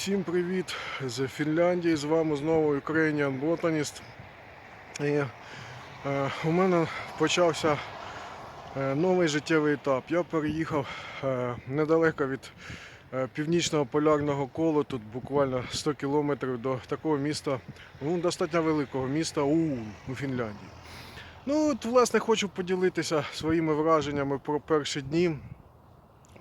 Всім привіт з Фінляндії. З вами знову Ukrainian Botanist. І, е, у мене почався е, новий життєвий етап. Я переїхав е, недалеко від е, північного полярного колу, тут буквально 100 кілометрів до такого міста, ну, достатньо великого міста Уул у Фінляндії. Ну, от, власне, хочу поділитися своїми враженнями про перші дні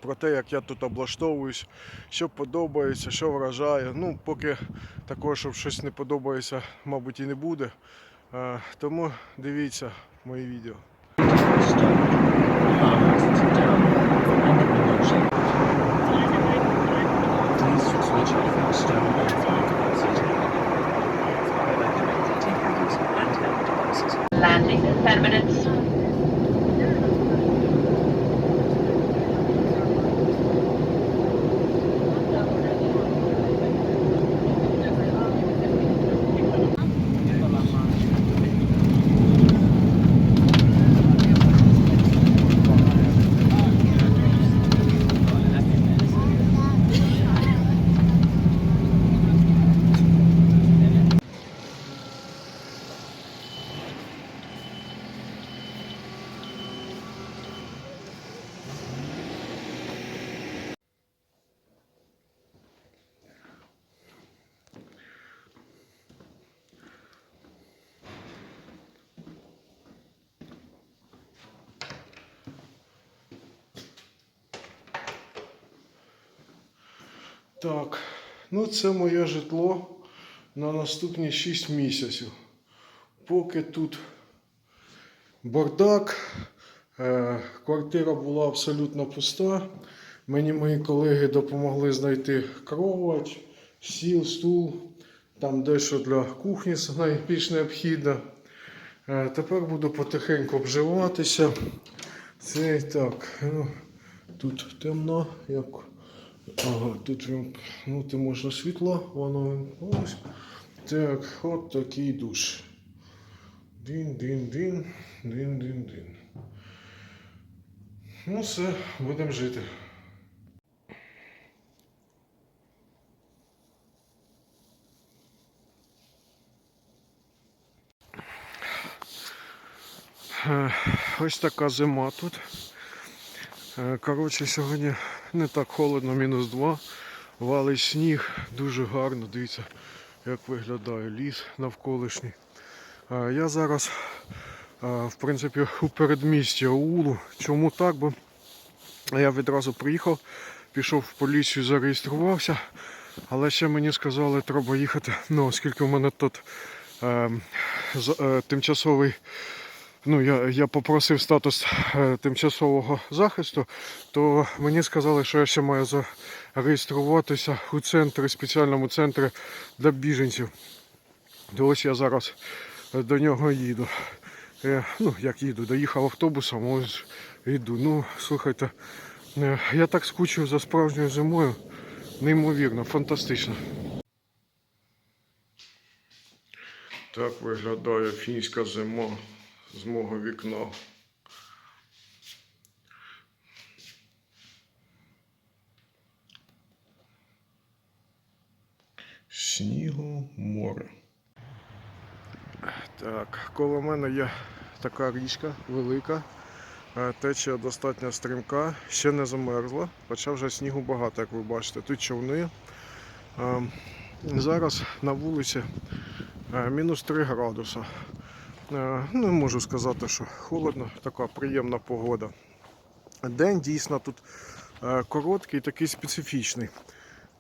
про те, як я тут облаштовуюсь, що подобається, що вражає. Ну, поки такого, щоб щось не подобається, мабуть, і не буде. Тому дивіться мої відео. Please switch Так, ну це моє житло на наступні 6 місяців. Поки тут бардак, е, квартира була абсолютно пуста. Мені мої колеги допомогли знайти кровать, стіл, стул, там дещо для кухні найбільш необхідне. Е, Тепер буду потихеньку обживатися. Це так. Ну, тут темно, як Ага, тут вимкнути можна світло, воно ось. Так, от такий душ. Дин-дин-дин, дин-дин-дин. Ну все, будемо жити. Ось така зима тут. Е, Коротше, сьогодні не так холодно, мінус 2. Валить сніг, дуже гарно. Дивіться, як виглядає ліс навколишній. Е, Я зараз, е, в принципі, у передмісті Аулу. Чому так? Бо я відразу приїхав, пішов в поліцію, зареєструвався, але ще мені сказали, треба їхати. Ну, оскільки в мене тут е, е, тимчасовий ну, я, я попросив статус е, тимчасового захисту, то мені сказали, що я ще маю зареєструватися у центрі, спеціальному центрі для біженців. То ось я зараз е, до нього їду. Е, ну, як їду, доїхав автобусом, ось йду. Ну, слухайте, я так скучив за справжньою зимою. Неймовірно, фантастично. Так виглядає фінська зима з мого вікна. Снігу море. Так, коло мене є така річка велика. Е, Течія достатньо стрімка, ще не замерзла, хоча вже снігу багато, як ви бачите. Тут човни. Е, Зараз на вулиці е, мінус 3 градуса. Не можу сказати, що холодно, така приємна погода. День дійсно тут е, короткий, такий специфічний.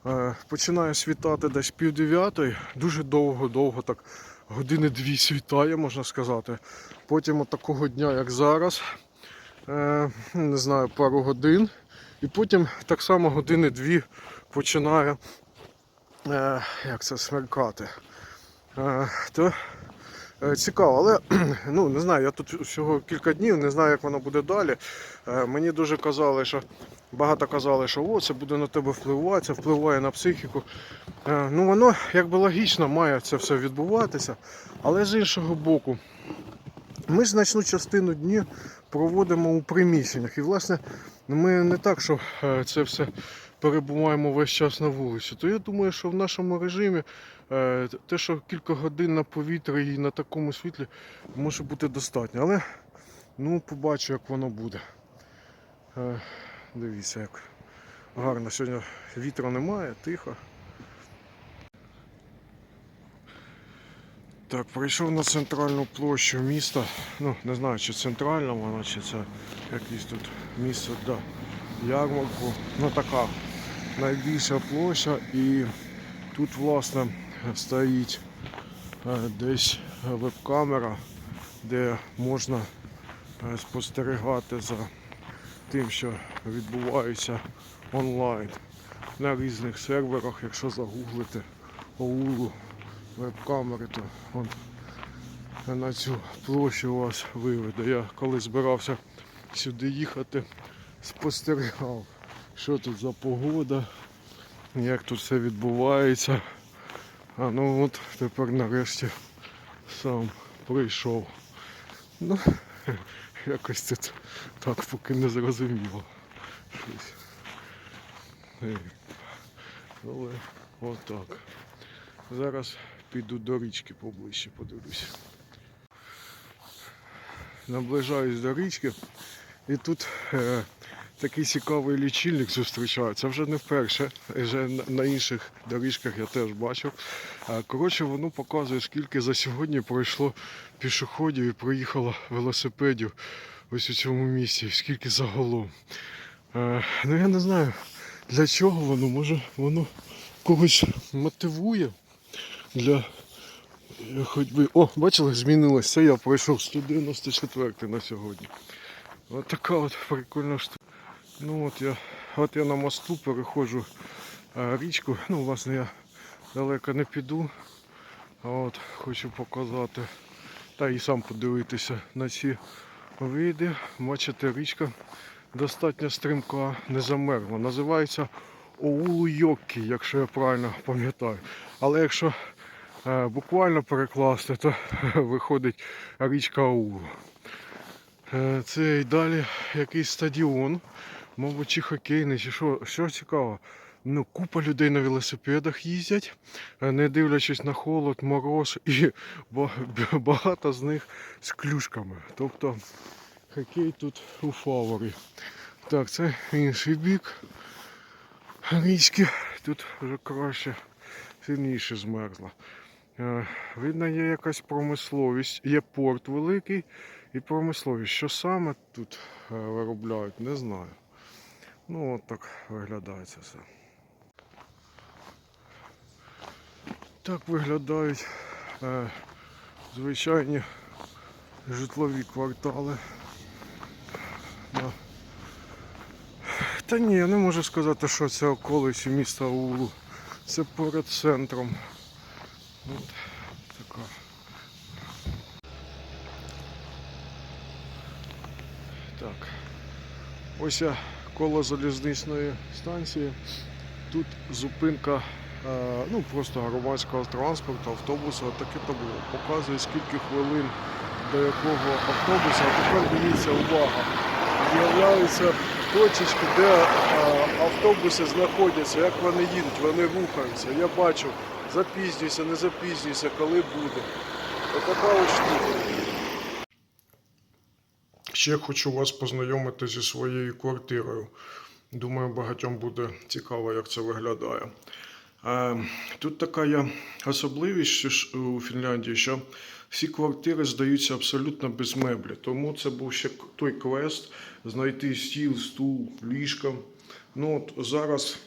Е, Починає світати десь пів дев'ятої, дуже довго-довго, так години дві світає, можна сказати. Потім от такого дня, як зараз, е, не знаю, пару годин. І потім так само години-дві починає як це смеркати. То Цікаво, але ну не знаю, я тут всього кілька днів, не знаю, як воно буде далі. Е, Мені дуже казали, що багато казали, що о, це буде на тебе впливати, це впливає на психіку. Е, Ну воно якби логічно має це все відбуватися. Але з іншого боку, ми значну частину днів проводимо у приміщеннях. І власне ми не так, що е, це все перебуваємо весь час на вулиці, то я думаю, що в нашому режимі е, те, що кілька годин на повітрі і на такому світлі може бути достатньо. Але ну, побачу, як воно буде. Е, Дивіться, як гарно. Сьогодні вітру немає, тихо. Так, прийшов на центральну площу міста. Ну, не знаю, чи центральна вона, чи це якесь тут місце для ярмарку. Ну така найбільша площа і тут власне стоїть е, десь веб-камера, де можна е, спостерігати за тим, що відбувається онлайн на різних серверах, якщо загуглити ОУЛу веб-камери, то он на цю площу вас виведе. Я коли збирався сюди їхати, спостерігав, що тут за погода, як тут все відбувається. А ну от тепер нарешті сам прийшов. Ну, якось тут так поки не зрозуміло. Щось. Е, Але отак. Зараз піду до річки поближче, подивлюся. Наближаюсь до річки і тут е, такий цікавий лічильник зустрічається. Вже не вперше, вже на- інших доріжках я теж бачив. Коротше, воно показує, скільки за сьогодні пройшло пішоходів і проїхало велосипедів ось у цьому місці, скільки загалом. Ну я не знаю для чого воно, може воно когось мотивує для ходьби. О, бачили, змінилось. Це я пройшов 194 на сьогодні. От така от прикольна штука. Ну от я, от я на мосту переходжу е, річку. Ну, власне, я далеко не піду. От хочу показати та і сам подивитися на ці види. Бачите, річка достатньо стрімка, не замерзла. Називається Оулу-Йоккі, якщо я правильно пам'ятаю. Але якщо е, буквально перекласти, то виходить річка Оулу. Е, це і далі якийсь стадіон, мабуть, чи хокейний, чи що, що цікаво. Ну, купа людей на велосипедах їздять, е, не дивлячись на холод, мороз, і багато з них з клюшками. Тобто хокей тут у фаворі. Так, це інший бік річки. Тут вже краще, сильніше змерзло. Е, Видно, є якась промисловість, є порт великий і промисловість. Що саме тут е, виробляють, не знаю. Ну от так виглядає це все. Так виглядають е, звичайні житлові квартали. На та ні, я не можу сказати, що це околиці міста Улу. Це поряд центром. От така. Так. Ось я коло залізничної станції. Тут зупинка е, ну, просто громадського транспорту, автобуса. Таке табло. Показує скільки хвилин до якого автобуса. А тепер дивіться, увага. З'являються точечки, де е, автобуси знаходяться, як вони їдуть, вони рухаються. Я бачу, запізнюйся, не запізнюйся, коли буде. Отака от штука. Ще хочу вас познайомити зі своєю квартирою. Думаю, багатьом буде цікаво, як це виглядає. Е, Тут така є особливість у Фінляндії, що всі квартири здаються абсолютно без меблі. Тому це був ще той квест знайти стіл, стул, ліжко. Ну от зараз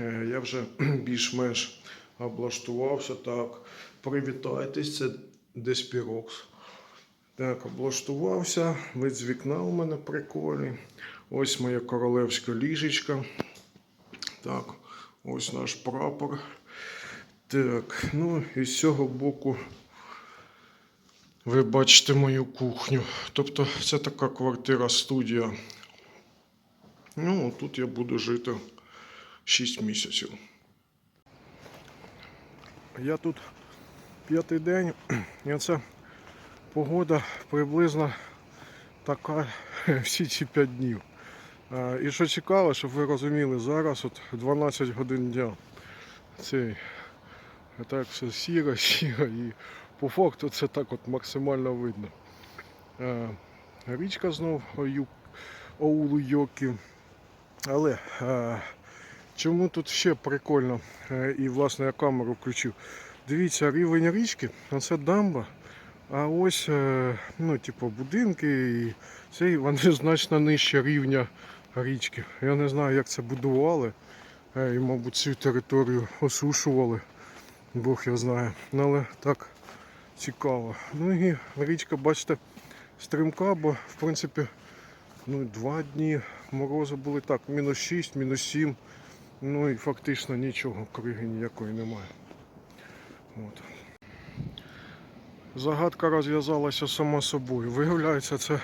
е, я вже більш-менш облаштувався так. Привітайтесь, це Деспірокс. Так, облаштувався. Вид з вікна у мене прикольний. Ось моє королевське ліжечко. Так, ось наш прапор. Так, ну і з цього боку ви бачите мою кухню. Тобто це така квартира-студія. Ну, тут я буду жити 6 місяців. Я тут п'ятий день, і це погода приблизно така всі ці 5 днів. І що цікаво, щоб ви розуміли, зараз от 12 годин дня. Цей так все сіро, сіро і по факту це так от максимально видно. Річка знов Оулу Йокі. Але чому тут ще прикольно, е, і власне я камеру включив. Дивіться, рівень річки, це дамба. А ось, е, ну, типу, будинки і цей, вони значно нижче рівня річки. Я не знаю, як це будували. Е, І, мабуть, цю територію осушували. Бог його знає. Ну, Але так цікаво. Ну і річка, бачите, стрімка, бо в принципі ну, два дні морози були так, мінус 6, мінус 7. Ну і фактично нічого, криги ніякої немає. От. Загадка розв'язалася сама собою. Виявляється, це е,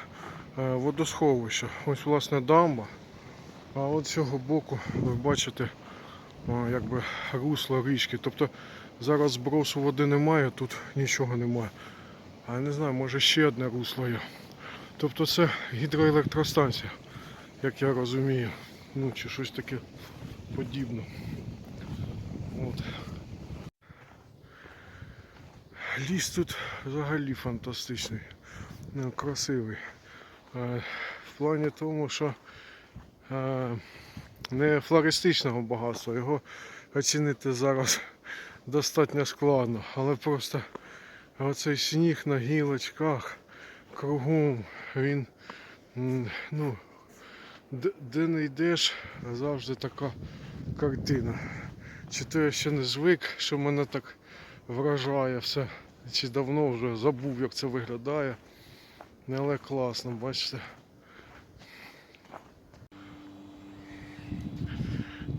водосховище. Ось власне дамба. А от з цього боку ви бачите якби русло річки. Тобто зараз збросу води немає, тут нічого немає. А я не знаю, може ще одне русло є. Тобто це гідроелектростанція, як я розумію. Ну чи щось таке подібне. От. Ліс тут взагалі фантастичний, ну, красивий. Е, В плані тому, що е, не флористичного багатства, його оцінити зараз достатньо складно, але просто оцей сніг на гілочках кругом, він ну, де, не йдеш, завжди така картина. Чи то я ще не звик, що мене так вражає все. Чи давно вже забув, як це виглядає. Але класно, бачите.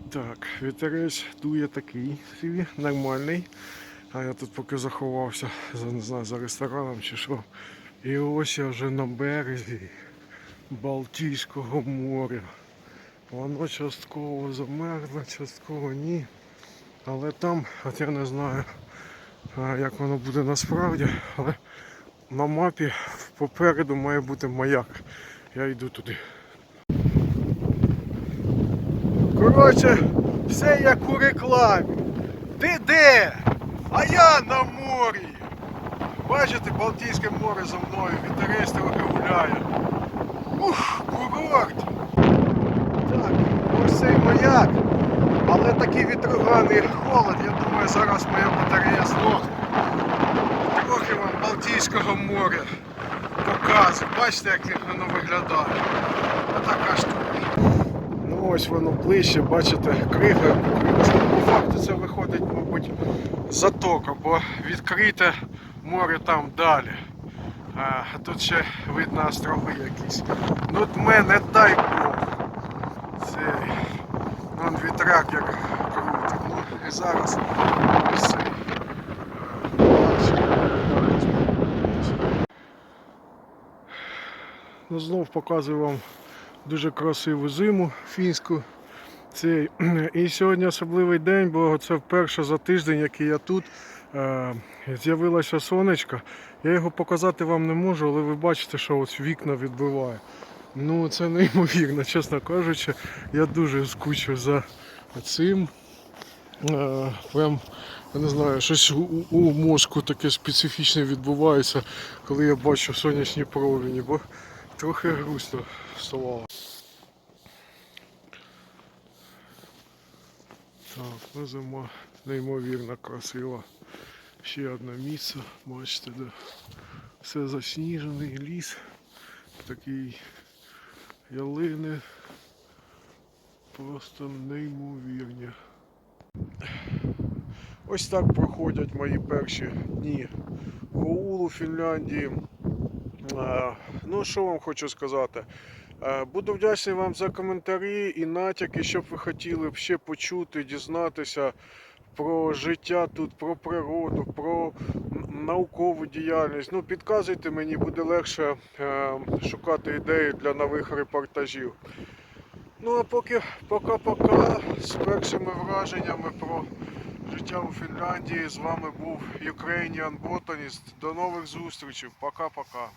Так, вітерець дує такий собі, нормальний. А я тут поки заховався, за, не знаю, за рестораном чи що. І ось я вже на березі Балтійського моря. Воно частково замерзло, частково ні. Але там, от я не знаю, як воно буде насправді, але на мапі попереду має бути маяк. Я йду туди. Коротше, все як у рекламі. Ти де? А я на морі. Бачите, Балтійське море за мною, вітерець гуляє. Ух, курорт! Так, ось цей маяк. Але такий вітроганий холод, я думаю, зараз моя батарея здохне. Трохи вам Балтійського моря показую. Бачите, як воно виглядає. Отака штука. Ну ось воно ближче, бачите, крига. По факту це виходить, мабуть, затока, бо відкрите море там далі. А тут ще видно острови якісь. Ну от мене дай Бог. Цей. Вон вітряк як круто. Ну і зараз ось. Ну, знов показую вам дуже красиву зиму фінську. Цей. І сьогодні особливий день, бо це вперше за тиждень, який я тут. е, З'явилося сонечко. Я його показати вам не можу, але ви бачите, що ось вікна відбиває. Ну це неймовірно, чесно кажучи. Я дуже скучив за цим. Е, Прям, я не знаю, щось у, у мозку таке специфічне відбувається, коли я бачу сонячні промені, бо трохи грустно ставало. Так, ну зима неймовірно красива. Ще одне місце, бачите, де все засніжений ліс, такий ялини просто неймовірні. Ось так проходять мої перші дні Гоулу Фінляндії. Ну, що вам хочу сказати? Буду вдячний вам за коментарі і натяки, щоб ви хотіли ще почути, дізнатися про життя тут, про природу, про наукову діяльність. Ну, підказуйте мені, буде легше е, шукати ідеї для нових репортажів. Ну а поки пока-пока з першими враженнями про життя у Фінляндії. З вами був Ukrainian Botanist. До нових зустрічей. Пока-пока.